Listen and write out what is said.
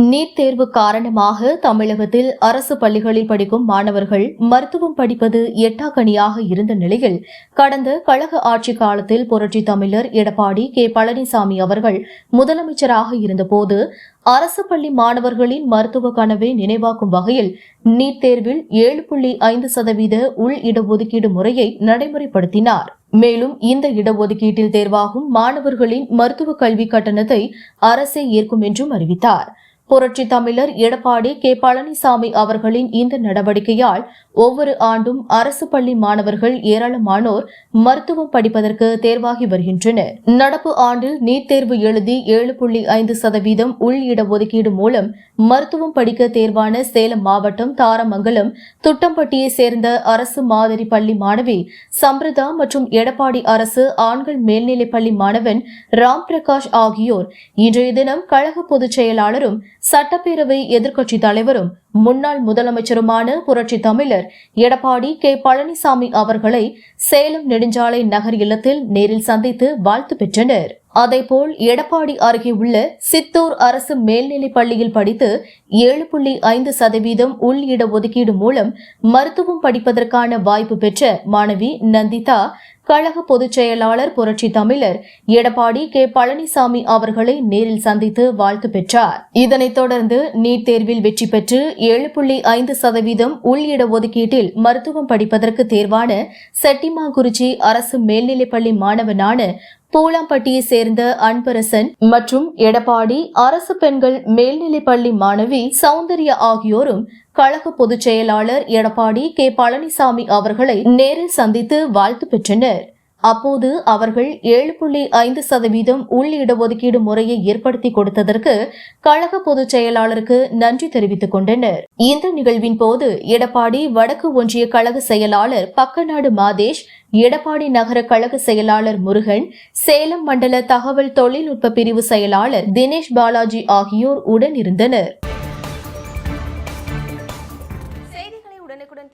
NEET தேர்வு காரணமாக தமிழகத்தில் அரசு பள்ளிகளில் படிக்கும் மாணவர்கள் மருத்துவம் படிப்பது எட்டாக்கணியாக இருந்த நிலையில் கடந்த கழக ஆட்சி காலத்தில் புரட்சி தமிழர் எடப்பாடி கே. பழனிசாமி அவர்கள் முதலமைச்சராக இருந்தபோது அரசு பள்ளி மாணவர்களின் மருத்துவ கனவை நினைவாக்கும் வகையில் நீட் தேர்வில் ஏழு புள்ளி ஐந்து சதவீத உள் இடஒதுக்கீடு முறையை நடைமுறைப்படுத்தினார். மேலும் இந்த இடஒதுக்கீட்டில் தேர்வாகும் மாணவர்களின் மருத்துவ கல்வி கட்டணத்தை அரசே ஏற்கும் என்றும் அறிவித்தார். புரட்சி தமிழர் எடப்பாடி கே. பழனிசாமி அவர்களின் இந்த நடவடிக்கையால் ஒவ்வொரு ஆண்டும் அரசு பள்ளி மாணவர்கள் ஏராளமானோர் மருத்துவம் படிப்பதற்கு தேர்வாகி வருகின்றனர். நடப்பு ஆண்டில் நீட் தேர்வு எழுதி ஏழு புள்ளி ஐந்து சதவீதம் உள் இடஒதுக்கீடு மூலம் மருத்துவம் படிக்க தேர்வான சேலம் மாவட்டம் தாரமங்கலம் துட்டம்பட்டியை சேர்ந்த அரசு மாதிரி பள்ளி மாணவி சம்பிரதா மற்றும் எடப்பாடி அரசு ஆண்கள் மேல்நிலைப் பள்ளி மாணவன் ராம் பிரகாஷ் ஆகியோர் இன்றைய தினம் கழக பொதுச் செயலாளரும் சட்டப்பேரவை எதிர்க்கட்சித் தலைவரும் முன்னாள் முதலமைச்சருமான புரட்சி தமிழர் எடப்பாடி கே. பழனிசாமி அவர்களை சேலம் நெடுஞ்சாலை நகர் இல்லத்தில் நேரில் சந்தித்து வாழ்த்து பெற்றனர். அதேபோல் எடப்பாடி அருகே உள்ள சித்தூர் அரசு மேல்நிலைப் பள்ளியில் படித்து ஏழு புள்ளி ஐந்து சதவீதம் உள் இட ஒதுக்கீடு மூலம் மருத்துவம் படிப்பதற்கான வாய்ப்பு பெற்ற மாணவி நந்திதா கழக பொதுச் செயலாளர் புரட்சி தமிழர் எடப்பாடி கே. பழனிசாமி அவர்களை நேரில் சந்தித்து வாழ்த்து பெற்றார். இதனைத் தொடர்ந்து நீட் தேர்வில் வெற்றி பெற்று ஏழு புள்ளி ஐந்து சதவீதம் உள் இட ஒதுக்கீட்டில் மருத்துவம் படிப்பதற்கு தேர்வான செட்டிமாங்குறிச்சி அரசு மேல்நிலைப்பள்ளி மாணவனான பூலாம்பட்டியை சேர்ந்த அன்பரசன் மற்றும் எடப்பாடி அரசு பெண்கள் மேல்நிலைப்பள்ளி மாணவி சௌந்தர்யா ஆகியோரும் கழக பொதுச் செயலாளர் எடப்பாடி கே. பழனிசாமி அவர்களை நேரில் சந்தித்து வாழ்த்து பெற்றனர். அப்போது அவர்கள் ஏழு புள்ளி ஐந்து சதவீதம் உள் இடஒதுக்கீடு முறையை ஏற்படுத்தி கொடுத்ததற்கு கழக பொதுச் செயலாளருக்கு நன்றி தெரிவித்துக் கொண்டனர். இந்த நிகழ்வின் போது எடப்பாடி வடக்கு ஒன்றிய கழக செயலாளர் பக்கநாடு மாதேஷ் எடப்பாடி நகர கழக செயலாளர் முருகன் சேலம் மண்டல தகவல் தொழில்நுட்ப பிரிவு செயலாளர் தினேஷ் பாலாஜி ஆகியோர் உடன் இருந்தனர்